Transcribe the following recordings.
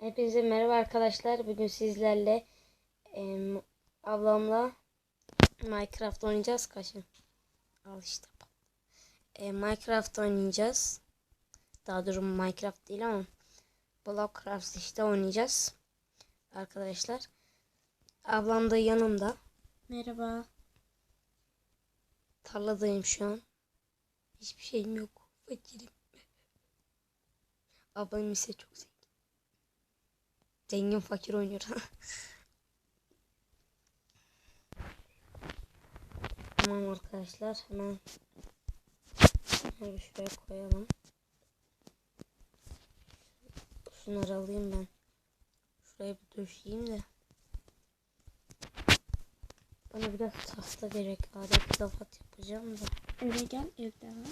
Hepinize merhaba arkadaşlar. Bugün sizlerle em, ablamla Minecraft oynayacağız. Kaçın. Al işte. E, Minecraft oynayacağız. Daha doğrusu Minecraft değil ama Blockcraft işte oynayacağız. Arkadaşlar. Ablam da yanımda. Merhaba. Tarladayım şu an. Hiçbir şeyim yok. Fakirim. Ablam ise çok zengin. Zengin fakir oynuyor. tamam arkadaşlar hemen şöyle koyalım. Şunları alayım ben. Şuraya bir döşeyeyim de. Bana biraz tahta gerek. Adet lafat yapacağım da. Eve gel evde var.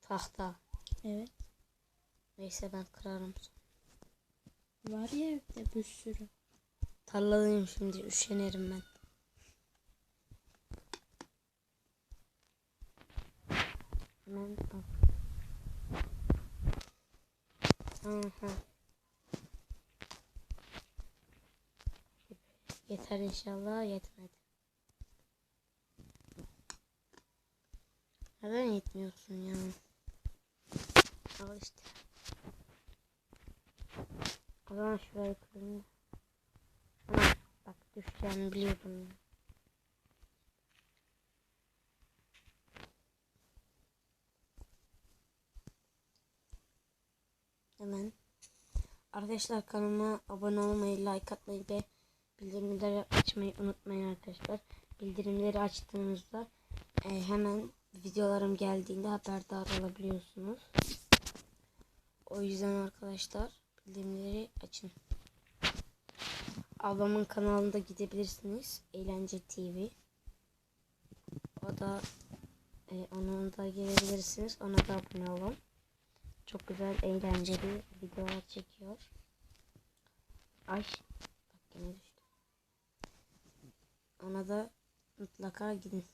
Tahta. Evet. Neyse ben kırarım. Var ya evde bir sürü. Tarladayım şimdi üşenirim ben. Hemen bak. Aha. Yeter inşallah yetmedi. Neden yetmiyorsun ya? Al işte. O zaman şurayı kırayım. Bak düşeceğimi biliyordum. Hemen. Arkadaşlar kanalıma abone olmayı, like atmayı ve bildirimleri açmayı unutmayın arkadaşlar. Bildirimleri açtığınızda e, hemen videolarım geldiğinde haberdar olabiliyorsunuz. O yüzden arkadaşlar bildirimleri açın. Ablamın kanalında gidebilirsiniz. Eğlence TV. O da e, onun da gelebilirsiniz. Ona da abone olun. Çok güzel eğlenceli videolar çekiyor. Ay bak yine düştü. Ona da mutlaka gidin.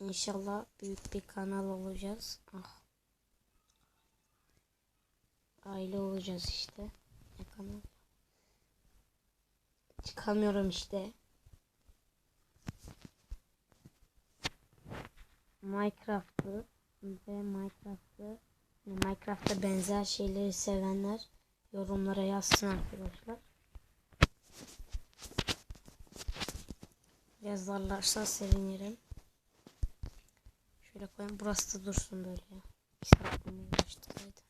İnşallah büyük bir kanal olacağız. Ah. Aile olacağız işte. Çıkamıyorum işte. Minecraft'ı ve Minecraft'ı Minecraft'ta benzer şeyleri sevenler yorumlara yazsın arkadaşlar. Yazarlarsa sevinirim. Şöyle koyayım. Burası da dursun böyle ya. Uğraştıraydı.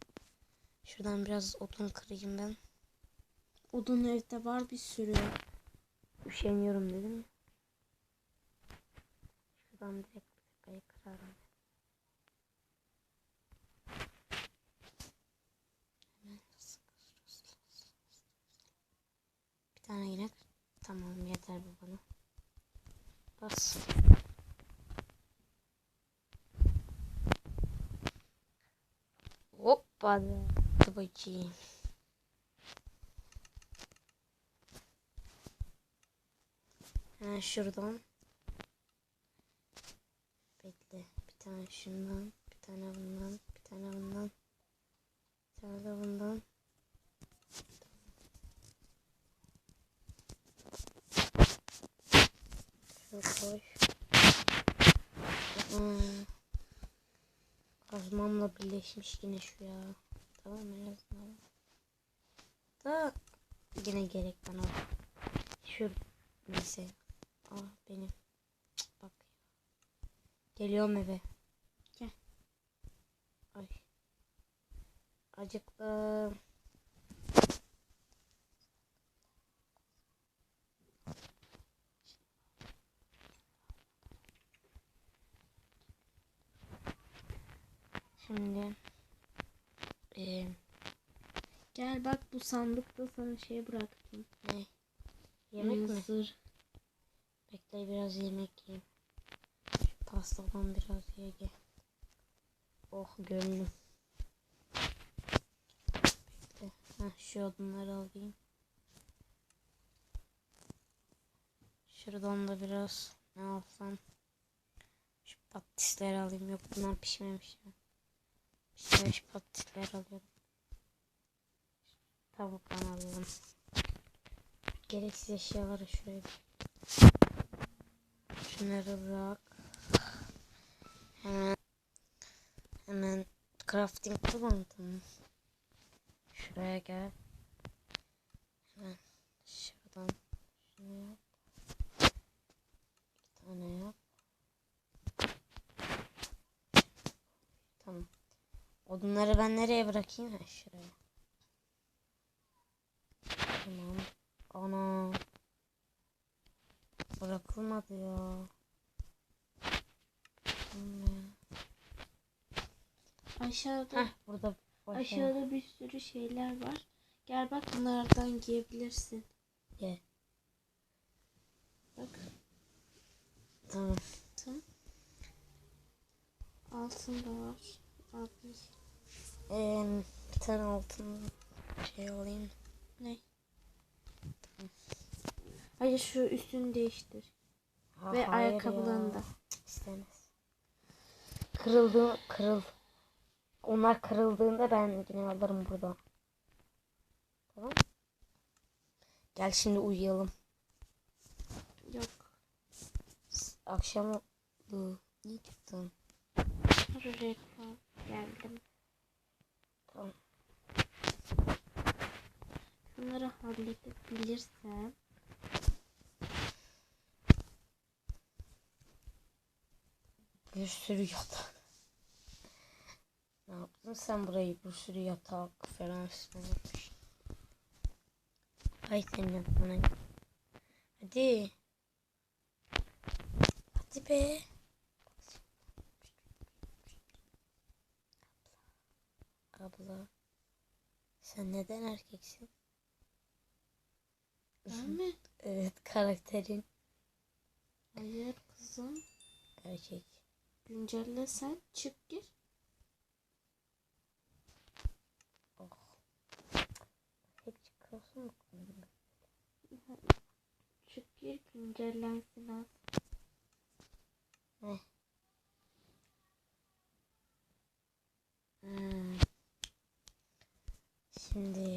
Şuradan biraz odun kırayım ben. Odun evde var bir sürü. Üşeniyorum dedim. Şuradan direkt bir kırarım. Bir tane yine kır- Tamam yeter bu bana. Bas. Hoppa. Hadi bakayım. Şuradan. Bekle. Bir tane şundan. Bir tane bundan. Bir tane bundan. Bir tane de bundan. Şunu koy. Aa, Kazmamla birleşmiş yine şu ya. Tamam en azından. Da yine gerek bana. Şu neyse. Ah benim. Cık, Bak. Geliyorum eve. Gel. Ay. Acıktım. Şimdi Gel bak bu sandıkta sana şey bıraktım. ne? Yemek mi? Mısır. Bekle biraz yemek yiyeyim. Şu pastadan biraz ye gel. Oh gönlüm. Bekle. Heh, şu odunları alayım. Şuradan da biraz ne alsam. Şu patatesleri alayım. Yok bunlar pişmemiş ya. Beş patiler alıyorum. Tavuktan alalım. Gereksiz eşyaları şöyle. Şunları bırak. Hemen hemen crafting kullandım. Şuraya gel. Hemen şuradan şunu yap. İki tane yap. Tamam. Odunları ben nereye bırakayım? Ha, şuraya. Tamam. Ana. Bırakılmadı ya. Aşağıda Heh, burada boş aşağıda bir sürü şeyler var. Gel bak bunlardan giyebilirsin. Gel. Bak Tamam. tamam. Altın da var. Altın. Ee, bir tane altın şey alayım. Ne? Hayır şu üstünü değiştir. Ha, Ve ayakkabılarını ya. da. İstemez. Kırıldı, kırıl. Onlar kırıldığında ben yine alırım burada. Tamam. Gel şimdi uyuyalım. Yok. Akşam oldu. İyi çıktın. Geldim. Tamam. Bunları halledebilirsem. Bir sürü yatak. Ne yaptın sen burayı? Bir sürü yatak falan istemiş. Ay senin yatağına. Hadi. Hadi be. Abla. Sen neden erkeksin? Ben mi? Evet karakterin Hayır kızım. erkek. Güncelle sen. Çık gir. Oh. Hep çıkıyorsun mu? Çık gir güncellensin az. Hmm. Şimdi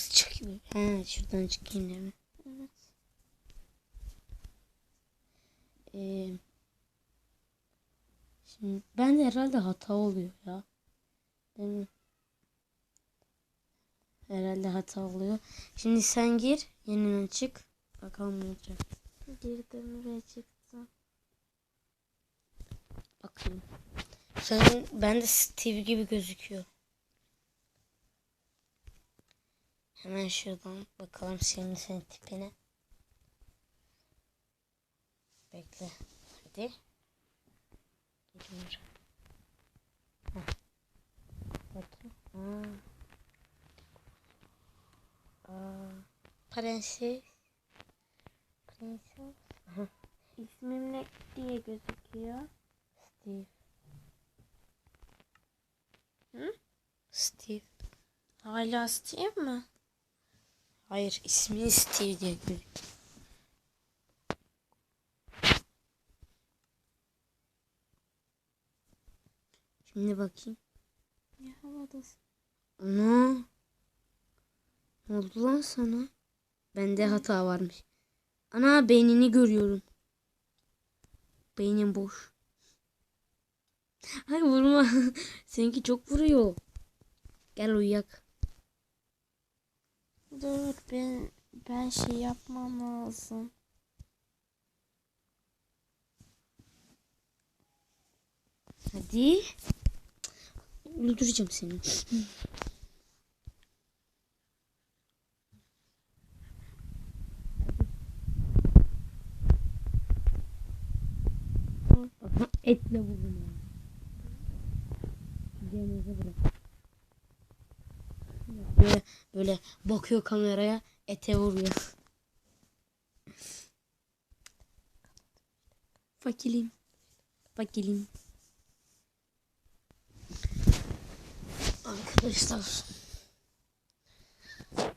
nasıl çıkıyor? Ha, şuradan çıkayım değil mi? Evet. Eee, şimdi ben de herhalde hata oluyor ya. Değil mi? Herhalde hata oluyor. Şimdi sen gir, yeniden çık. Bakalım ne olacak. Girdim ve çıktım. Bakayım. Sen ben de Steve gibi gözüküyor. Hemen şuradan bakalım senin senin tipine. Bekle. Hadi. Geliyor. Heh. Bakayım. Aa. Aa. Prenses. Prenses. İsmim ne diye gözüküyor? Steve. Hı? Steve. Hala Steve mi? Hayır ismi Steve diye. Şimdi bakayım. Ya havadasın. Ana. Ne oldu lan sana? Bende hata varmış. Ana beynini görüyorum. Beynin boş. Ay vurma. Seninki çok vuruyor. Gel uyuyak. Dur ben ben şey yapmam lazım. Hadi. Öldüreceğim seni. Etle vurun ya. Denize bırak. Böyle, bakıyor kameraya ete vuruyor. Fakilim. Fakilim. Arkadaşlar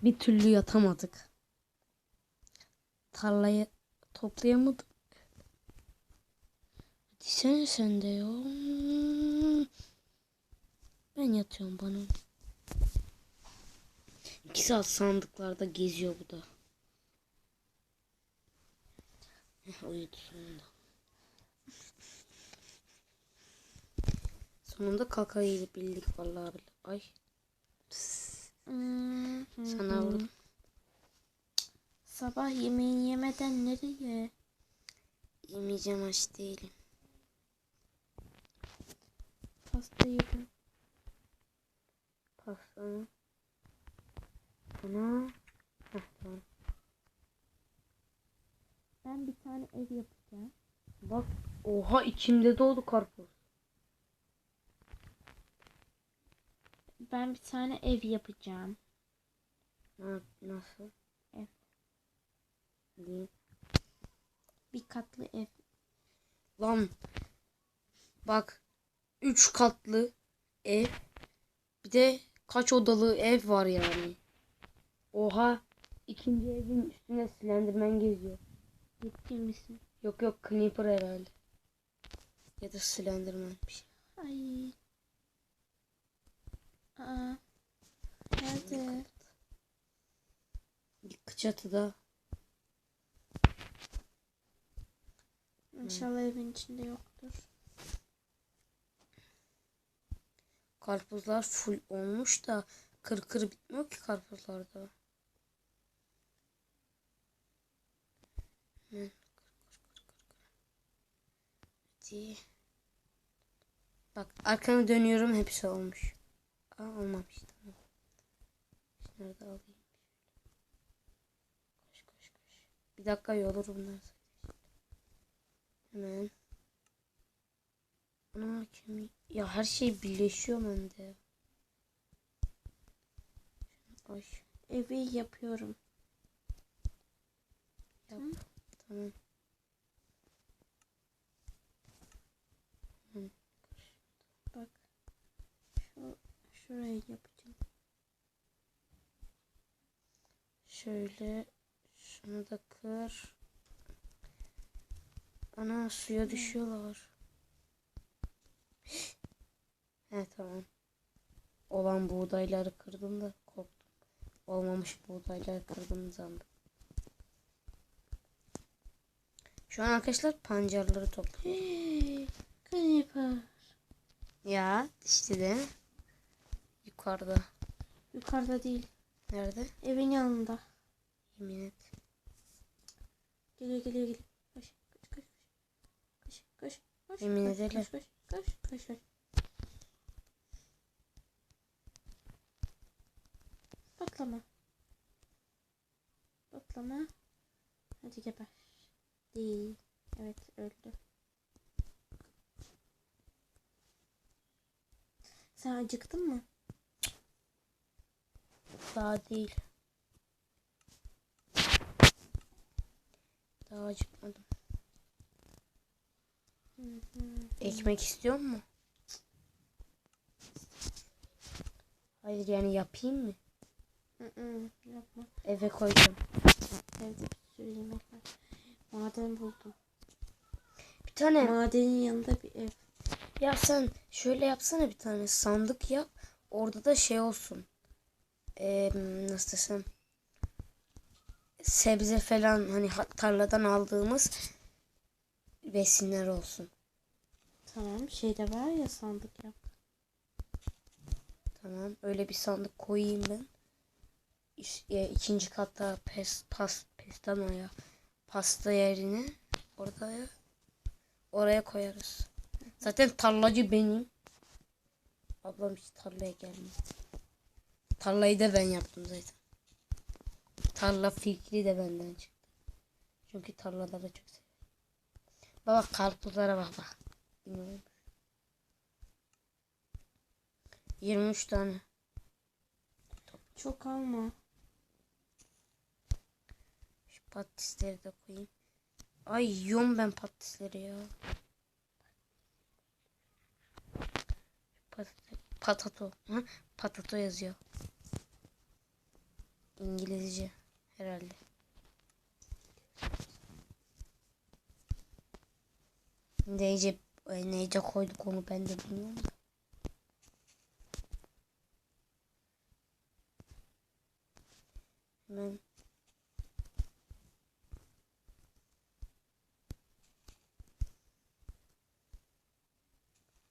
Bir türlü yatamadık. Tarlayı toplayamadım. Hadi sen sen de ya. Ben yatıyorum bana. İki saat sandıklarda geziyor bu da. Uyudu sonunda. Sonunda kalkabildik vallahi billahi. Ay sana vurdum. Sabah yemeğini yemeden nereye? Yemeyeceğim aç değilim. Pasta yedim. Pasta mı? Ana. Heh, tamam. Ben bir tane ev yapacağım. Bak oha içimde doğdu karpuz. Ben bir tane ev yapacağım. Na, nasıl? Ev. Diyeyim. Bir katlı ev. Lan bak 3 katlı ev bir de kaç odalı ev var yani. Oha ikinci evin üstünde silendirmen geziyor. Ciddi misin? Yok yok Creeper herhalde. Ya da silendirmen bir şey. Ay. Aa. Nerede? Bir çatıda İnşallah evin içinde yoktur. karpuzlar full olmuş da kır kır bitmiyor ki karpuzlarda. Hemen kır kır kır kır kır. Hadi. Bak arkamı dönüyorum hepsi olmuş. Aa olmamış tamam. Şunları da alayım. Koş koş koş. Bir dakika yolu bunlar. Hemen. Ana kemik. Ya her şey birleşiyor bende. Ay Evi yapıyorum. yap. Tamam. Bak. Şu, şurayı yapacağım. Şöyle şunu da kır. Ana suya düşüyorlar. He tamam. Olan buğdayları kırdım da korktum. Olmamış buğdayları kırdım sandım. Şu an arkadaşlar pancarları topluyorum. Creeper. Ya işte de yukarıda. Yukarıda değil. Nerede? Evin yanında. Yemin et. Geliyor geliyor geliyor. Koş koş koş. Koş koş koş. Yemin koş, ederim. Koş koş koş koş koş. Patlama. Patlama. Hadi geber. Değil. Evet öldü. Sen acıktın mı? Daha değil. Daha acıkmadım. Ekmek istiyor mu? Hayır yani yapayım mı? Yapma. Eve koyacağım. Evde bir sürü yemek var. Maden buldum. Bir tane Madenin yanında bir ev. ya sen şöyle yapsana bir tane sandık yap. Orada da şey olsun. Ee, nasıl desem sebze falan hani ha- tarladan aldığımız besinler olsun. Tamam şeyde var ya sandık yap. Tamam. Öyle bir sandık koyayım ben. İş- e, ikinci katta pes, pas, pestano ya. Pasta yerine orada ya. Oraya koyarız. Zaten tarlacı benim. Ablam hiç tarlaya gelmiyor. Tarlayı da ben yaptım zaten. Tarla fikri de benden çıktı. Çünkü tarlaları çok seviyorum. Baba karpuzlara bak bak. İnanılmaz. 23 tane. Çok alma. Şu patatesleri de koyayım. Ay yiyorum ben patatesleri ya. Patato, patato, ha? patato yazıyor. İngilizce herhalde. Neyce, e, neyce koyduk onu ben de bilmiyorum da. Hemen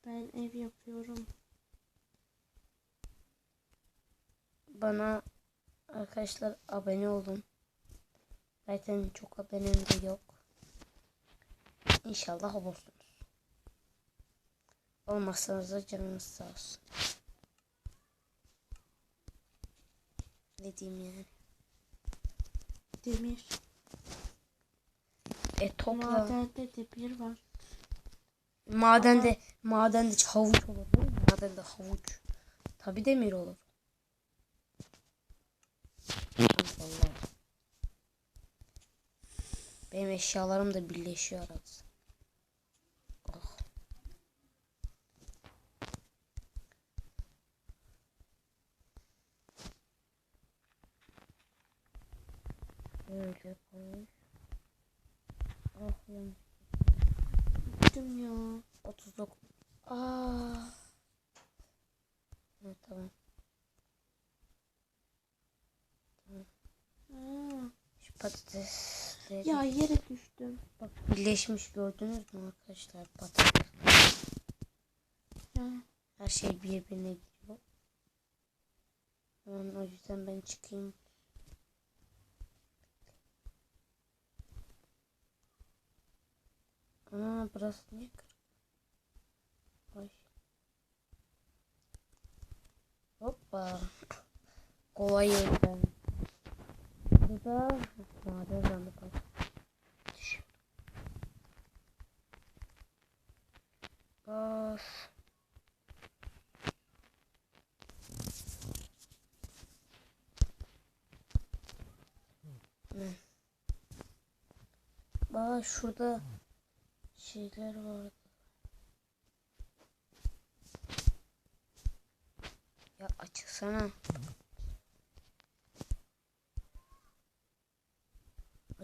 Ben ev yapıyorum. bana arkadaşlar abone olun. Zaten çok abonem de yok. İnşallah olursunuz. Olmazsanız da canınız sağ olsun. Ne diyeyim yani. Demir. E topla. Madende demir var. Madende madende havuç olur? Madende havuç. Tabi demir olur. Allah. Benim eşyalarım da birleşiyor arada. Oh. Böyle koy. Ah yanlış. Gittim ya. 39. Aa. Evet, tamam. Aa. Şu patatesleri Ya yere düştüm. bak birleşmiş gördünüz mü arkadaşlar patates. Her şey birbirine giriyor. Yani o yüzden ben çıkayım. Aa burası niye kırık? Ay. Hoppa. Kolay yoldan. Burada var. Düş. Bas. Ne? Bak şurada şeyler vardı. Ya açılsana.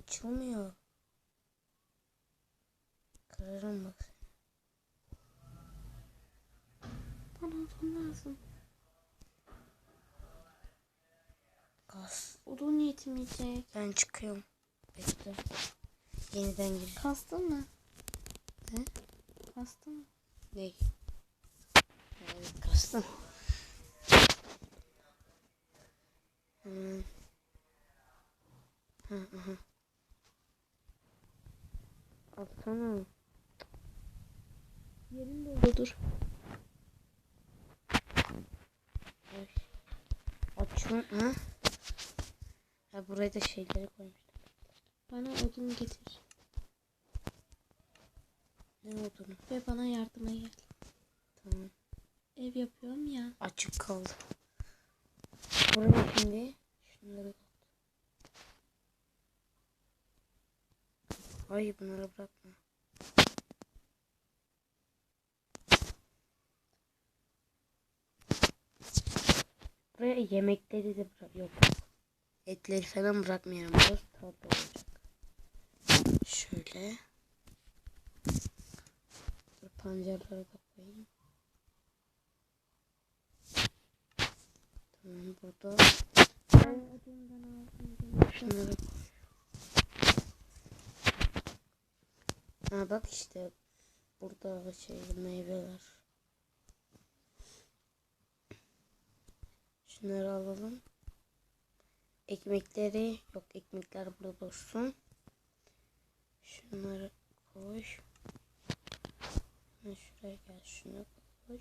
Açılmıyor. Kırarım bak. Bana odun lazım. Gaz. Odun yetmeyecek. Ben çıkıyorum. Bekle. Yeniden gir. Kastın mı? He? Kastın mı? Ne? Evet kastım. Hmm. Hı hı hı. Atsana. Yerin doludur. Açın. Ha? Ha buraya da şeyleri koymuştum. Bana odun getir. Ne olduğunu. Ve bana yardıma gel. Tamam. Ev yapıyorum ya. Açık kaldı. Buraya şimdi şunları Ay bunları bırakma. Buraya yemekleri de bırak. Yok. Etleri falan bırakmayalım. Burası tatlı olacak. Şöyle. Pancarları da koyayım. Tamam burada. Şunları koy. Ha bak işte burada şey meyveler. Şunları alalım. Ekmekleri yok ekmekler burada dursun. Şunları koy. Ha, şuraya gel şunu koy.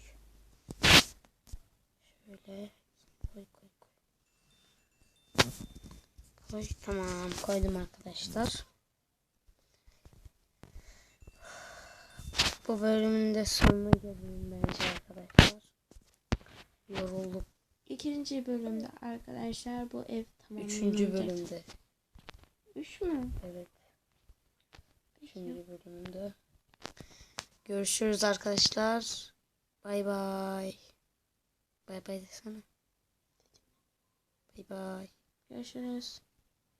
Şöyle koy koy koy. Koy tamam koydum arkadaşlar. Bu bölümün de sonuna gelelim bence arkadaşlar. Yorulduk. İkinci bölümde arkadaşlar bu ev tamamlanacak. Üçüncü bölümde. Üç mü? Evet. Üçüncü bölümde. Görüşürüz arkadaşlar. Bay bay. Bay bay desene. Bay bay. Görüşürüz.